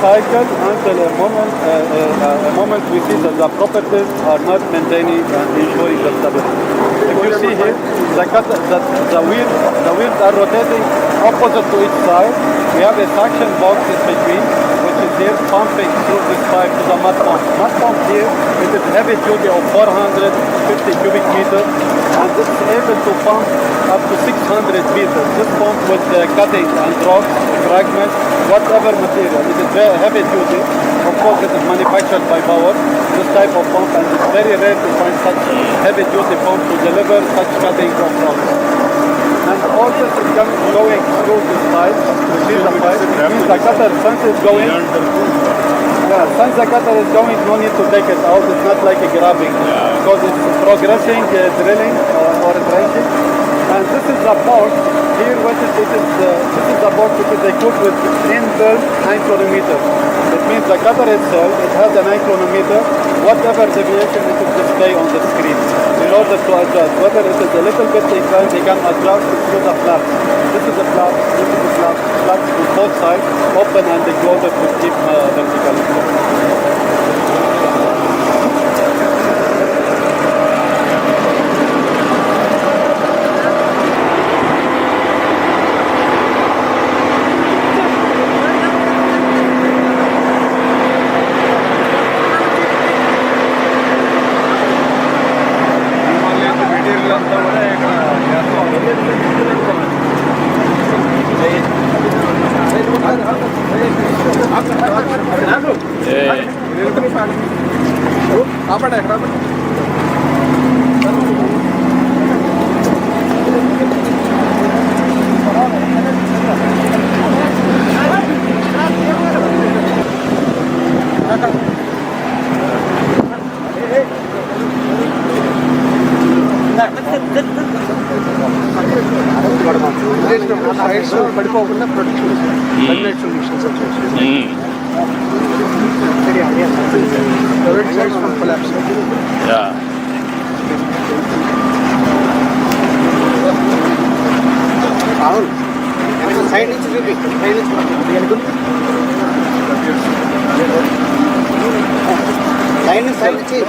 cycle until a moment, uh, uh, a moment we see that the properties are not maintaining and ensuring the stability. If you see here, the, cut, the, the, wheel, the wheels are rotating opposite to each side. We have a suction box in between, which is here pumping through this pipe to the mud pump. Mud pump here, it is heavy duty of 450 cubic meters, and this is able to pump up to 600 meters. This pump with uh, cutting and rocks, fragments, whatever material. It is very heavy duty. Of course, it is manufactured by Power, this type of pump, and it's very rare to find such heavy duty pump to deliver such cutting of rocks. And all this is coming, going through this pipe. You see the pipe. The cutter, since it's going, yeah, since the cutter is going, no need to take it out. It's not like a grabbing. Because it's progressing, uh, drilling uh, or trenching. And this is the box. Here, what is it? Is, uh, this is the box which is equipped with inbuilt anclonometer. It means the cutter itself, it has an anclonometer. Whatever deviation, it will display on the screen in order to adjust. Whether it is a little bit inclined, they can adjust through the flap. This is the flap, this is the flap. Flaps on both sides, open and closed to keep uh, vertical. ఆపండి ఎక్కడ ఆపండి sides పడిపోకుండా protection కన్వెక్ట్ solutions వచ్చేసి private sides from collapse అవును side నుంచి చూపి side నుంచి side నుంచి సైడ్ నుంచి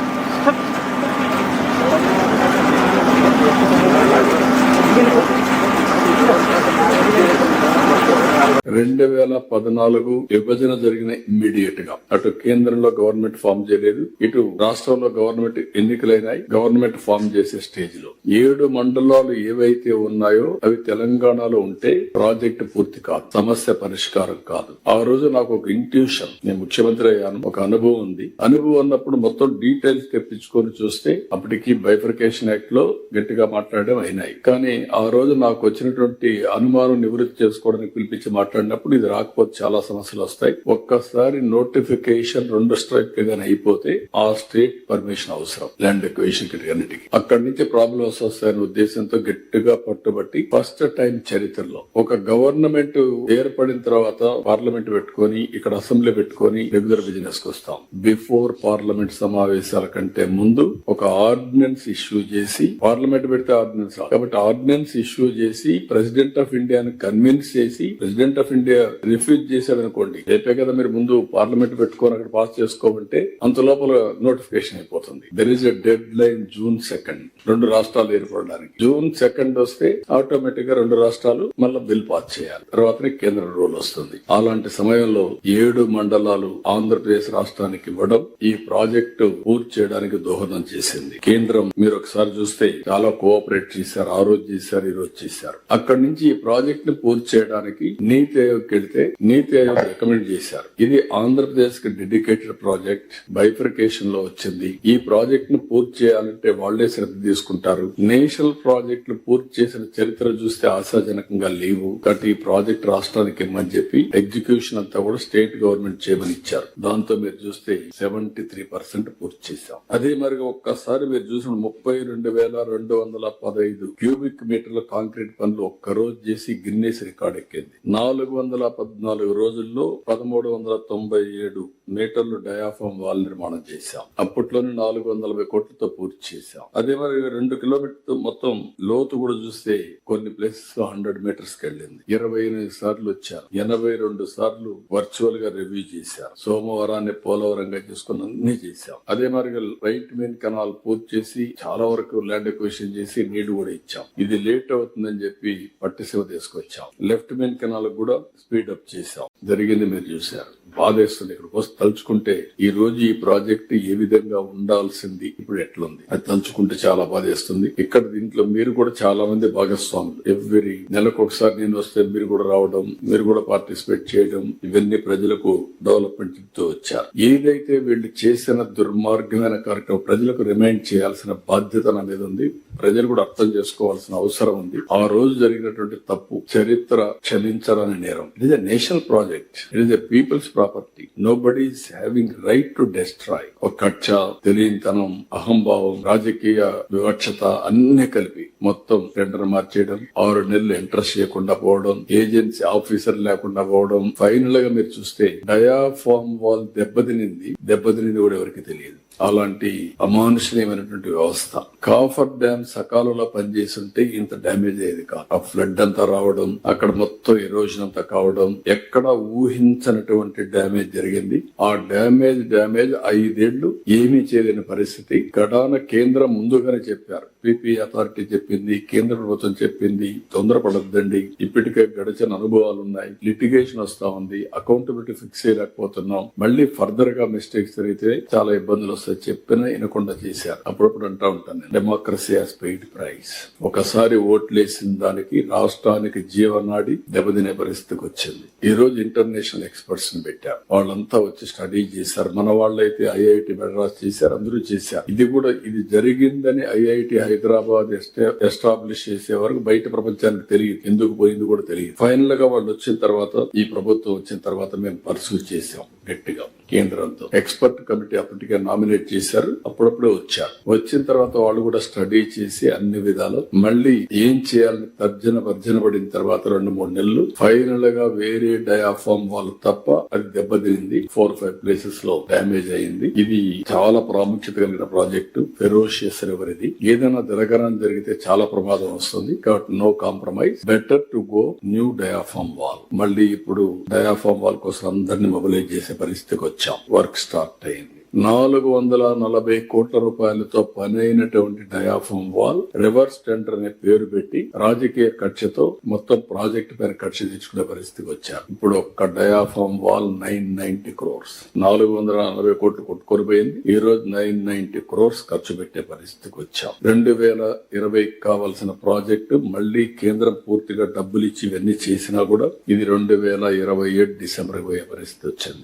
రెండు వేల పద్నాలుగు విభజన జరిగిన ఇమ్మీడియట్గా. అటు కేంద్రంలో గవర్నమెంట్ ఫామ్ చేయలేదు ఇటు రాష్ట్రంలో గవర్నమెంట్ ఎన్నికలైనాయి గవర్నమెంట్ ఫామ్ చేసే స్టేజ్లో. ఏడు మండలాలు ఏవైతే ఉన్నాయో అవి తెలంగాణలో ఉంటే ప్రాజెక్ట్ పూర్తి కాదు సమస్య పరిష్కారం కాదు. ఆ రోజు నాకు ఒక ఇంట్యూషన్ నేను ముఖ్యమంత్రి అయ్యాను ఒక అనుభవం ఉంది. అనుభవం ఉన్నప్పుడు మొత్తం డీటెయిల్స్ తెప్పించుకొని చూస్తే అప్పటికి బైఫర్కేషన్ యాక్ట్లో గట్టిగా మాట్లాడడం అయినాయి. కానీ ఆ రోజు నాకు వచ్చినటువంటి అనుమానం నివృత్తి చేసుకోవడానికి పిలిపించి మాట్లాడినప్పుడు ఇది రాకపోతే చాలా సమస్యలు వస్తాయి. ఒక్కసారి నోటిఫికేషన్ రెండు స్ట్రైక్ గానీ అయిపోతే ఆ స్టేట్ పర్మిషన్ అవసరం ల్యాండ్ ఎక్వేషన్ అన్నిటికీ అక్కడి నుంచి ప్రాబ్లమ్స్ వస్తాయనే ఉద్దేశంతో గట్టిగా పట్టుబట్టి ఫస్ట్ టైం చరిత్రలో ఒక గవర్నమెంట్ ఏర్పడిన తర్వాత పార్లమెంట్ పెట్టుకొని ఇక్కడ అసెంబ్లీ పెట్టుకొని రెగ్యులర్ బిజినెస్కు వస్తాం. బిఫోర్ పార్లమెంట్ సమావేశాల కంటే ముందు ఒక ఆర్డినెన్స్ ఇష్యూ చేసి పార్లమెంట్ పెడితే ఆర్డినెన్స్ కాబట్టి ఆర్డినెన్స్ ఇష్యూ చేసి ప్రెసిడెంట్ ఆఫ్ ఇండియాను కన్విన్స్ చేసి ప్రెసిడెంట్ ఆఫ్ ఇండియా రిఫ్యూజ్ చేశాడు అనుకోండి రేపే కదా మీరు ముందు పార్లమెంట్ పెట్టుకొని అక్కడ పాస్ చేసుకోమంటే అంత లోపల నోటిఫికేషన్ అయిపోతుంది. There is a deadline June second రెండు రాష్ట్రాలు ఏర్పడడానికి. జూన్ సెకండ్ వస్తే ఆటోమేటిక్గా రెండు రాష్ట్రాలు మళ్ళీ బిల్ పాస్ చేయాలి. తర్వాతనే కేంద్ర రూల్ వస్తుంది. అలాంటి సమయంలో ఏడు మండలాలు ఆంధ్రప్రదేశ్ రాష్ట్రానికి ఇవ్వడం ఈ ప్రాజెక్టు పూర్తి చేయడానికి దోహదం చేసింది. కేంద్రం మీరు ఒకసారి చూస్తే చాలా కోఆపరేట్ చేశారు ఆ రోజు చేశారు ఈ రోజు చేశారు. అక్కడి నుంచి ఈ ప్రాజెక్ట్ని పూర్తి చేయడానికి నీతి ఆయోగ్ వెళ్తే నీతి ఆయోగ్ రికమెండ్ చేశారు. ఇది ఆంధ్రప్రదేశ్కి డెడికేటెడ్ ప్రాజెక్ట్ బైఫర్కేషన్లో వచ్చింది. ఈ ప్రాజెక్ట్ను పూర్తి చేయాలంటే వాళ్ళే శ్రద్ధ తీసుకుంటారు. నేషనల్ ప్రాజెక్టులు పూర్తి చేసిన చరిత్ర చూస్తే ఆశాజనకంగా లేవు. కాబట్టి ఈ ప్రాజెక్ట్ రాష్ట్రానికి ఇమ్మని చెప్పి ఎగ్జిక్యూషన్ అంతా కూడా స్టేట్ గవర్నమెంట్ చేయమని ఇచ్చారు. దాంతో మీరు చూస్తే సెవెంటీ త్రీ పర్సెంట్ పూర్తి చేశాం. అదే మరి ఒక్కసారి మీరు చూసిన ముప్పై రెండు వేల రెండు వందల పదహైదు క్యూబిక్ మీటర్ల కాంక్రీట్ పనులు ఒక్క రోజు చేసి గిన్నెస్ రికార్డ్ ఎక్కింది. నాలుగు నాలుగు వందల పద్నాలుగు రోజుల్లో పదమూడు వందల తొంభై ఏడు మీటర్లు డయాఫామ్ వాల్ నిర్మాణం చేశాం. అప్పట్లోనే నాలుగు వందల కోట్లతో పూర్తి చేశాం. అదే మరి రెండు కిలోమీటర్ మొత్తం లోతు కూడా చూస్తే కొన్ని ప్లేసెస్లో హండ్రెడ్ మీటర్స్కి వెళ్ళింది. ఇరవై ఎనిమిది సార్లు వచ్చారు. ఎనభై రెండు సార్లు వర్చువల్గా రివ్యూ చేశారు. సోమవారాన్ని పోలవరంగా చేసుకుని అన్ని చేశాం. అదే మరి రైట్ మెయిన్ కెనాల్ పూర్తి చేసి చాలా వరకు ల్యాండ్ ఎక్వేషన్ చేసి నీళ్ళు కూడా ఇచ్చాం. ఇది లేట్ అవుతుందని చెప్పి పట్టిసీమ తీసుకొచ్చాం. లెఫ్ట్ మెయిన్ కెనాల్ కూడా స్పీడ్ అప్ చేశాం. జరిగింది మీరు చూశారు. బాధేస్తుంది ఇక్కడికి వస్తే తలుచుకుంటే ఈ రోజు ఈ ప్రాజెక్ట్ ఏ విధంగా ఉండాల్సింది ఇప్పుడు ఎట్లుంది? అది తలుచుకుంటే చాలా బాధేస్తుంది. ఇక్కడ దీంట్లో మీరు కూడా చాలా మంది భాగస్వాములు. ఎవ్రీ నెలకు ఒకసారి నేను వస్తే మీరు కూడా రావడం మీరు కూడా పార్టిసిపేట్ చేయడం ఇవన్నీ ప్రజలకు డెవలప్మెంట్తో వచ్చారు. ఏదైతే వీళ్ళు చేసిన దుర్మార్గమైన కార్యక్రమం ప్రజలకు రిమైండ్ చేయాల్సిన బాధ్యత నా మీద ఉంది. ప్రజలు కూడా అర్థం చేసుకోవాల్సిన అవసరం ఉంది. ఆ రోజు జరిగినటువంటి తప్పు చరిత్ర క్షమించాలని నేరం. It is a national project it is a people's property nobody is having right to destroy ఒక కక్ష తెలియనితనం అహంభావం రాజకీయ వివక్షత అన్ని కలిపి మొత్తం టెండర్ మార్చేయడం ఆరు నెలలు ఇంట్రెస్ట్ చేయకుండా పోవడం ఏజెన్సీ ఆఫీసర్ లేకుండా పోవడం. ఫైనల్గా మీరు చూస్తే డయాఫామ్ వాల్ దెబ్బతినింది. దెబ్బతినింది కూడా ఎవరికి తెలియదు. అలాంటి అమానుషమైనటువంటి వ్యవస్థ. కాఫర్ డ్యామ్ సకాలంలో పనిచేస్తుంటే ఇంత డ్యామేజ్ అయ్యేది కాదు. ఆ ఫ్లడ్ అంతా రావడం అక్కడ మొత్తం ఎరోజన్ అంతా కావడం ఎక్కడ ఊహించనటువంటి డ్యామేజ్ జరిగింది. ఆ డ్యామేజ్ డ్యామేజ్ ఐదేళ్ళు ఏమీ చేయలేని పరిస్థితి. గడాన కేంద్రం ముందుగానే చెప్పారు. పీపీ అథారిటీ చెప్పింది కేంద్ర ప్రభుత్వం చెప్పింది తొందరపడద్దండి. ఇప్పటికే గడిచిన అనుభవాలు ఉన్నాయి లిటిగేషన్ వస్తా ఉంది. అకౌంటబిలిటీ ఫిక్స్ చేయలేకపోతున్నాం. మళ్ళీ ఫర్దర్గా మిస్టేక్స్ జరిగితే చాలా ఇబ్బందులు వస్తాయి చెప్పిన వినకుండా చేశారు. అప్పుడప్పుడు అంటా ఉంటాను డెమోక్రసీ హాస్ పెయిడ్ ప్రైస్ ఒకసారి ఓట్లేసిన దానికి రాష్ట్రానికి జీవనాడి దెబ్బతినే పరిస్థితికి వచ్చింది. ఈ రోజు ఇంటర్నేషనల్ ఎక్స్పర్ట్స్ని పెట్టారు వాళ్ళంతా వచ్చి స్టడీ చేశారు. మన వాళ్ళైతే ఐఐటి మెడ్రాస్ చేశారు. అందరూ చేశారు. ఇది కూడా ఇది జరిగిందని ఐఐటి హైదరాబాద్ ఎస్టా- ఎస్టాబ్లిష్ చేసే వరకు బయట ప్రపంచానికి తెలియదు. ఎందుకు పోయింది కూడా తెలియదు. ఫైనల్గా వాళ్ళు వచ్చిన తర్వాత ఈ ప్రభుత్వం వచ్చిన తర్వాత మేము పర్సూ చేసాం గట్టిగా. కేంద్రంతో. ఎక్స్పర్ట్ కమిటీ అప్పటికే నామినేట్ చేశారు. అప్పుడప్పుడే వచ్చారు. వచ్చిన తర్వాత వాళ్ళు కూడా స్టడీ చేసి అన్ని విధాలు మళ్ళీ ఏం చేయాలని తర్జన భర్జన పడిన తర్వాత రెండు మూడు నెలలు ఫైనల్గా వేరే డయాఫామ్ వాళ్ళు తప్ప అది దెబ్బతింది ఫోర్ ఫైవ్ ప్లేసెస్లో డ్యామేజ్ అయింది. ఇది చాలా ప్రాముఖ్యత కలిగిన ప్రాజెక్టు ఫెరోషియస్ రివర్ ఇది. ఏదైనా జరగడం జరిగితే చాలా ప్రమాదం వస్తుంది. కాబట్టి no compromise better to go new diaphragm wall మళ్ళీ ఇప్పుడు డయాఫామ్ వాల్ కోసం అందరినీ మొబిలైజ్ చేసే పరిస్థితికి వచ్చి వర్క్ స్టార్ట్ అయింది. నాలుగు వందల నలభై కోట్ల రూపాయలతో పనైనటువంటి డయాఫామ్ వాల్ రివర్స్ టెండర్ అనే పేరు పెట్టి రాజకీయ కక్షతో మొత్తం ప్రాజెక్ట్ పైన కక్ష తెచ్చుకునే పరిస్థితికి వచ్చారు. ఇప్పుడు ఒక్క diaphragm wall nine ninety crores. నాలుగు వందల నలభై కోట్లు కొట్టుకొని పోయింది ఈ రోజు నైన్ నైన్టీ క్రోర్స్ ఖర్చు పెట్టే పరిస్థితికి వచ్చాం. రెండు వేల ఇరవై కావాల్సిన ప్రాజెక్టు మళ్ళీ కేంద్రం పూర్తిగా డబ్బులు ఇచ్చి ఇవన్నీ చేసినా కూడా ఇది రెండు వేల ఇరవై ఏడు డిసెంబర్ పోయే పరిస్థితి వచ్చింది.